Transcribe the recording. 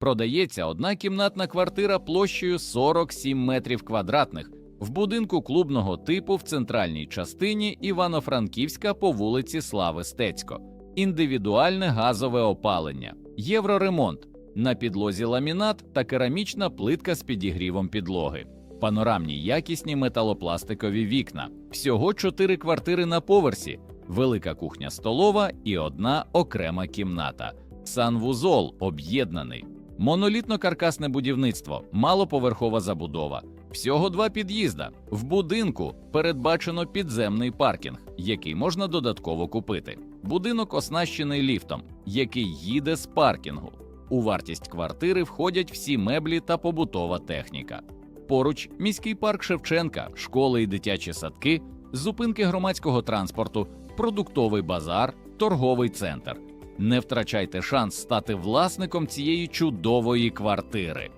Продається одна кімнатна квартира площею 47 метрів квадратних в будинку клубного типу в центральній частині Івано-Франківська по вулиці Слави Стецько. Індивідуальне газове опалення, євроремонт, на підлозі ламінат та керамічна плитка з підігрівом підлоги, панорамні якісні металопластикові вікна, всього чотири квартири на поверсі, велика кухня столова і одна окрема кімната, санвузол об'єднаний, монолітно-каркасне будівництво, малоповерхова забудова. Всього два під'їзда. В будинку передбачено підземний паркінг, який можна додатково купити. Будинок оснащений ліфтом, який їде з паркінгу. У вартість квартири входять всі меблі та побутова техніка. Поруч міський парк Шевченка, школи і дитячі садки, зупинки громадського транспорту, продуктовий базар, торговий центр. Не втрачайте шанс стати власником цієї чудової квартири.